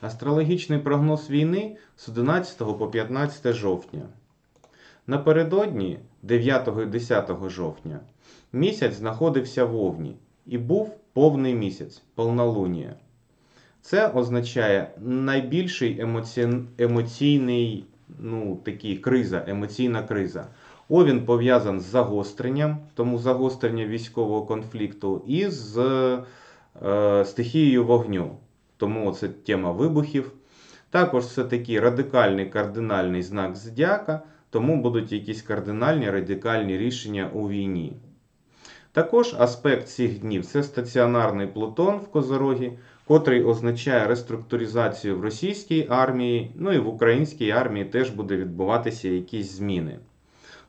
Астрологічний прогноз війни з 11 по 15 жовтня. Напередодні 9 і 10 жовтня місяць знаходився в Овні і був повний місяць, повнолунія. Це означає найбільший емоці... емоційний, ну, такий криза, емоційна криза. Овін пов'язан з загостренням, тому загострення військового конфлікту, і з е, стихією вогню. Тому це тема вибухів. Також це такий радикальний кардинальний знак зодіака, тому будуть якісь кардинальні радикальні рішення у війні. Також аспект цих днів це стаціонарний Плутон в Козорогі, котрий означає реструктуризацію в російській армії, ну і в українській армії теж буде відбуватися якісь зміни.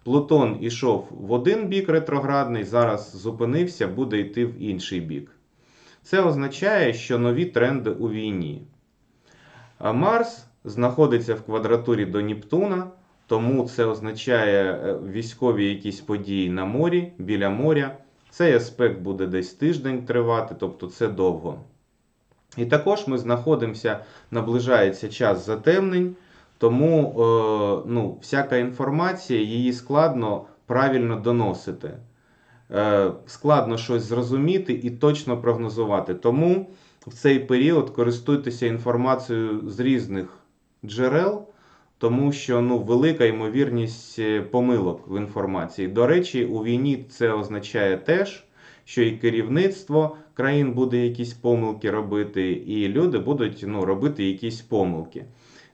Плутон ішов в один бік ретроградний, зараз зупинився, буде йти в інший бік. Це означає, що нові тренди у війні. Марс знаходиться в квадратурі до Нептуна, тому це означає е, військові якісь події на морі, біля моря. Цей аспект буде десь тиждень тривати, тобто це довго. І також ми знаходимося, наближається час затемнень, тому е, ну, всяка інформація, її складно правильно доносити. Е, складно щось зрозуміти і точно прогнозувати. Тому в цей період користуйтеся інформацією з різних джерел, тому що ну, велика ймовірність е, помилок в інформації. До речі, у війні це означає теж, що і керівництво країн буде якісь помилки робити, і люди будуть ну, робити якісь помилки.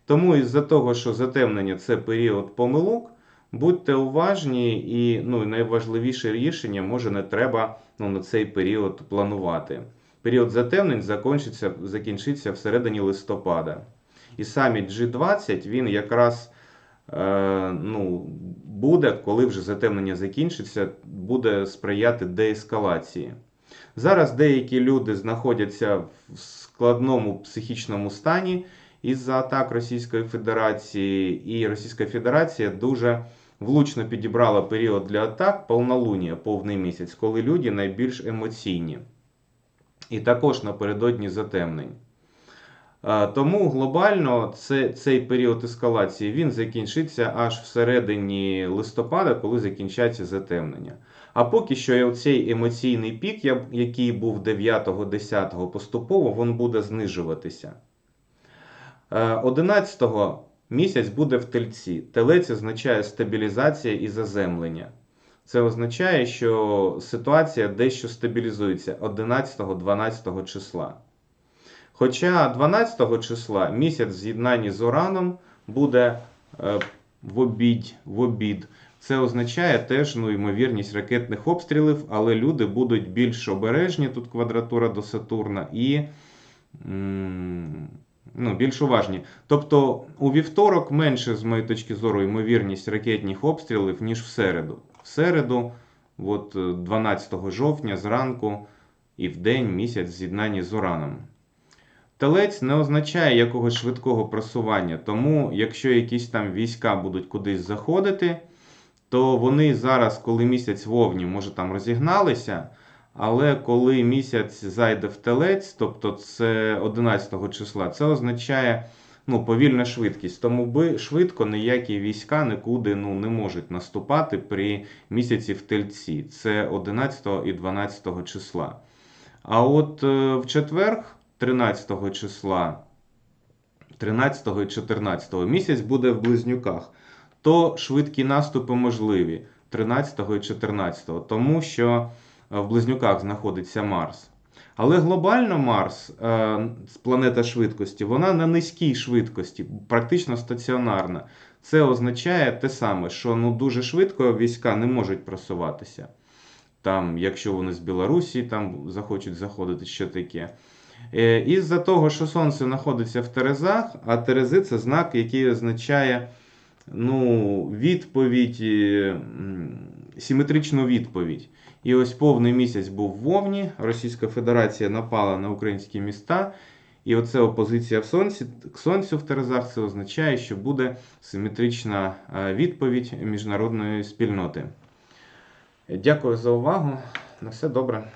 Тому із-за того, що затемнення це період помилок. Будьте уважні, і ну, найважливіше рішення може не треба ну, на цей період планувати. Період затемнень закінчиться, закінчиться всередині листопада. І саміт G20 він якраз е, ну, буде, коли вже затемнення закінчиться, буде сприяти деескалації. Зараз деякі люди знаходяться в складному психічному стані із-за атак Російської Федерації, і Російська Федерація дуже влучно підібрала період для атак повнолунія, повний місяць, коли люди найбільш емоційні. І також напередодні затемнень. Е, Тому глобально це, цей період ескалації він закінчиться аж всередині листопада, коли закінчаться затемнення. А поки що цей емоційний пік, який був 9-10, поступово він буде знижуватися. Е, 11-го місяць буде в тельці. Телець означає стабілізація і заземлення. Це означає, що ситуація дещо стабілізується 11-12 числа. Хоча 12 числа місяць в з'єднанні з Ураном буде е, в обід, в обід. Це означає теж ну, ймовірність ракетних обстрілів, але люди будуть більш обережні, тут квадратура до Сатурна, і ну, більш уважні. Тобто у вівторок менше, з моєї точки зору, ймовірність ракетних обстрілів, ніж в середу. В середу, от, е, 12 жовтня, зранку і в день місяць в з Ураном. Телець не означає якогось швидкого просування, тому якщо якісь там війська будуть кудись заходити, то вони зараз, коли місяць вовні, може там розігналися, але коли місяць зайде в телець, тобто це 11 числа, це означає ну, повільна швидкість. Тому би швидко ніякі війська нікуди ну, не можуть наступати при місяці в тельці. Це 11 і 12 числа. А от е, в четверг, 13 числа, 13 і 14 місяць буде в близнюках, то швидкі наступи можливі 13 і 14, тому що в близнюках знаходиться Марс. Але глобально Марс, е, планета швидкості, вона на низькій швидкості, практично стаціонарна. Це означає те саме, що ну, дуже швидко війська не можуть просуватися. Там, якщо вони з Білорусі там захочуть заходити, що таке. Е, Із-за того, що Сонце знаходиться в Терезах, а Терези це знак, який означає ну, відповідь, симетричну відповідь. І ось повний місяць був в Вовні, Російська Федерація напала на українські міста. І оце опозиція в сонці, к сонцю в Терезах, це означає, що буде симетрична е, відповідь міжнародної спільноти. Дякую за увагу. На все добре.